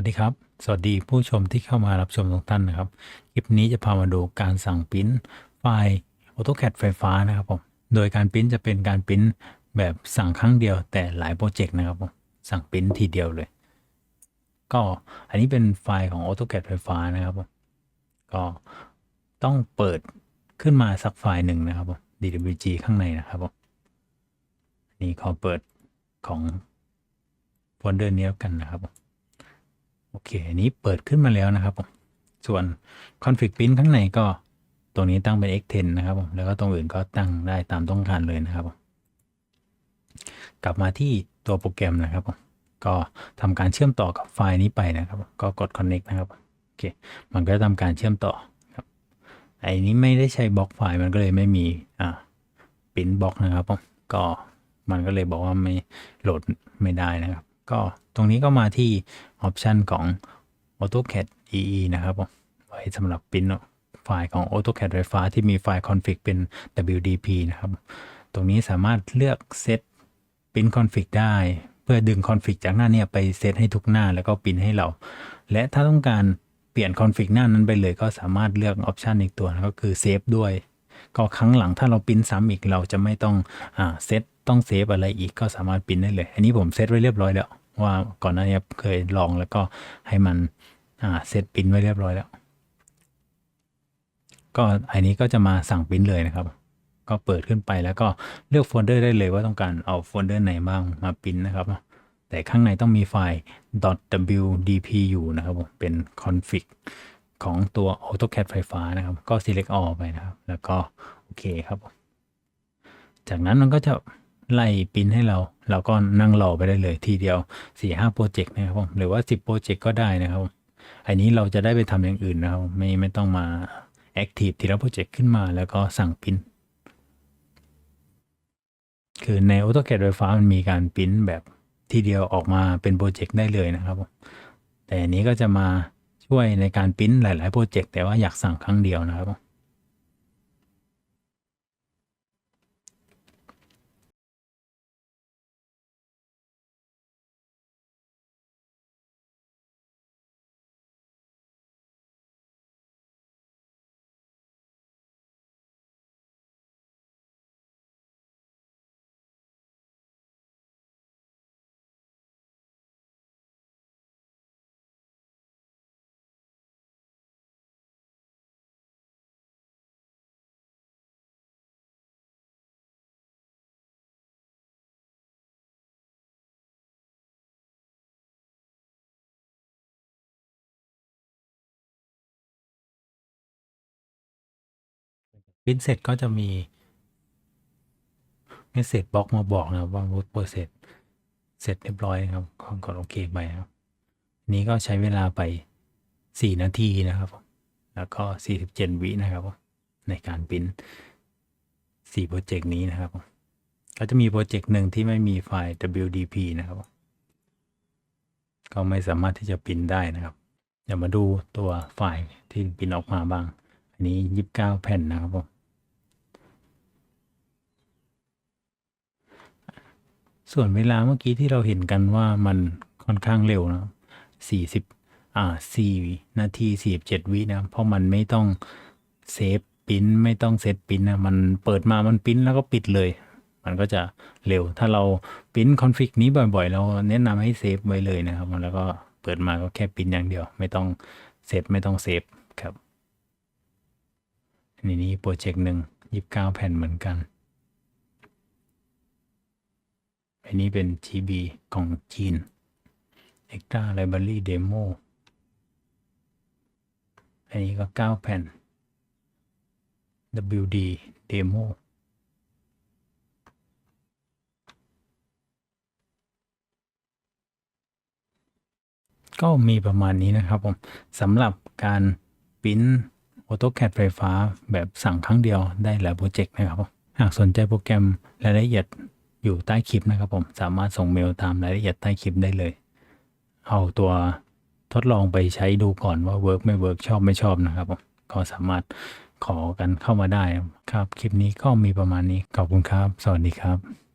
วัสดีครับ สวัสดีผู้ชมที่เข้ามารับชมทุกท่านนะครับ คลิปนี้จะพามาดูการสั่งปริ้นไฟล์ AutoCAD ไฟฟ้านะครับผม โดยการปริ้นจะเป็นการปริ้นแบบสั่งครั้งเดียวแต่หลายโปรเจกต์นะครับผม สั่งปริ้นทีเดียวเลย ก็อันนี้เป็นไฟล์ของ AutoCAD ไฟฟ้านะครับผม ก็ต้องเปิดขึ้นมาสักไฟล์หนึ่งนะครับผม DWG ข้างในนะครับผม นี่ขอเปิดของโฟลเดอร์นี้แล้วกันนะครับผม โอเค อันนี้เปิดขึ้นมาแล้วนะครับผม ส่วน config print ข้างในก็ตรงนี้ตั้งเป็น x10 นะครับผม แล้วก็ตรงอื่นก็ตั้งได้ตามต้องการเลยนะครับผม กลับมาที่ตัวโปรแกรมนะครับผม ก็ทำการเชื่อมต่อกับไฟล์นี้ไปนะครับ ก็กด connect นะครับ โอเค มันก็จะทำการเชื่อมต่อครับไอ้นี้ไม่ได้ใช้บล็อกไฟล์ มันก็เลยไม่มี อ่าปริ้นบล็อกนะครับผม ก็มันก็เลยบอกว่าไม่โหลดไม่ได้นะครับ ก็ตรงนี้ก็มาที่ออปชันของ AutoCAD EE นะครับผมไว้สำหรับปริ้นไฟล์ของ AutoCAD ไฟฟ้าที่มีไฟล์ config เป็น WDP นะครับ ตรงนี้สามารถเลือกเซตปริ้น config ได้ เพื่อดึง config จากหน้าเนี้ไปเซตให้ทุกหน้าแล้วก็ปริ้นให้เรา และถ้าต้องการเปลี่ยน config หน้านั้นไปเลยก็สามารถเลือกออปชันอีกตัวนะก็คือเซฟด้วย ก็ครั้งหลังถ้าเราปริ้นซ้ำอีกเราจะไม่ต้องเซต ต้องเซฟอะไรอีกก็สามารถปริ้นได้เลย อันนี้ผมเซตไว้เรียบร้อยแล้ว ว่าก่อนหน้านี้เคยลองแล้วก็ให้มันเซตปริ้นไว้เรียบร้อยแล้ว ก็อันนี้ก็จะมาสั่งปริ้นเลยนะครับ ก็เปิดขึ้นไปแล้วก็เลือกโฟลเดอร์ได้เลยว่าต้องการเอาโฟลเดอร์ไหนบ้างมาปริ้นนะครับ แต่ข้างในต้องมีไฟล์ .wdp อยู่นะครับผมเป็น config ของตัว AutoCAD ไฟฟ้านะครับ ก็ select all ไปนะครับ แล้วก็ โอเคครับผมจากนั้นมันก็จะ ไล่ปิ้นให้เรา เราก็นั่งรอไปได้เลยทีเดียว4-5โปรเจกต์นะครับผมหรือว่า 10โปรเจกต์ก็ได้นะครับผมอันนี้เราจะได้ไปทำอย่างอื่นนะครับไม่ไม่ต้องมา active ทีละโปรเจกต์ขึ้นมาแล้วก็สั่งปิ้นคือใน AutoCAD ไฟฟ้ามันมีการปิ้นแบบทีเดียวออกมาเป็นโปรเจกต์ได้เลยนะครับผมแต่อันนี้ก็จะมาช่วยในการปิ้นหลาย ๆ โปรเจกต์แต่ว่าอยากสั่งครั้งเดียวนะครับ ผมปริ้นเสร็จก็จะมีเมสเซจบล็อกมาบอกนะครับว่าโปรเซสเสร็จเรียบร้อยนะครับก็กดโอเคไปครับนี้ก็ใช้เวลาไป 4 นาทีนะครับ แล้วก็ 47 วินะครับ ในการปริ้น4โปรเจกต์นี้นะครับก็จะมีโปรเจกต์หนึ่งที่ไม่มีไฟล์ WDP นะครับ ก็ไม่สามารถที่จะปริ้นได้นะครับเดี๋ยวมาดูตัวไฟล์ที่ปริ้นออกมาบ้าง อันนี้29แผ่นนะครับผมส่วนเวลาเมื่อกี้ที่เราเห็นกันว่ามันค่อนข้างเร็วนะสี่สิบอ่าสี่นาทีสี่สิบเจ็ดวินะ เพราะมันไม่ต้องเซฟปริ้นไม่ต้องเซตปริ้นนะ มันเปิดมามันปริ้นแล้วก็ปิดเลย มันก็จะเร็ว ถ้าเราปริ้นคอนฟิกนี้บ่อยๆ เราแนะนำให้เซฟไว้เลยนะครับ แล้วก็เปิดมาก็แค่ปริ้นอย่างเดียว ไม่ต้องเซตไม่ต้องเซฟครับ อันนี้โปรเจกต์หนึ่งยี่สิบเก้าแผ่นเหมือนกัน อันนี้เป็น GB ของจีน Extra Library Demo อันนี้ก็ 9 แผ่น WD Demo ก็มีประมาณนี้นะครับผมสำหรับการปริ้น AutoCAD ไฟฟ้าแบบสั่งครั้งเดียวได้หลายโปรเจกต์นะครับผมหากสนใจโปรแกรมรายละเอียดอยู่ใต้คลิปนะครับผมสามารถส่งเมลตามรายละเอียดใต้คลิปได้เลย เอาตัวทดลองไปใช้ดูก่อนว่าเวิร์กไม่เวิร์กชอบไม่ชอบนะครับผมก็สามารถขอกันเข้ามาได้ครับ คลิปนี้ก็มีประมาณนี้ขอบคุณครับ สวัสดีครับ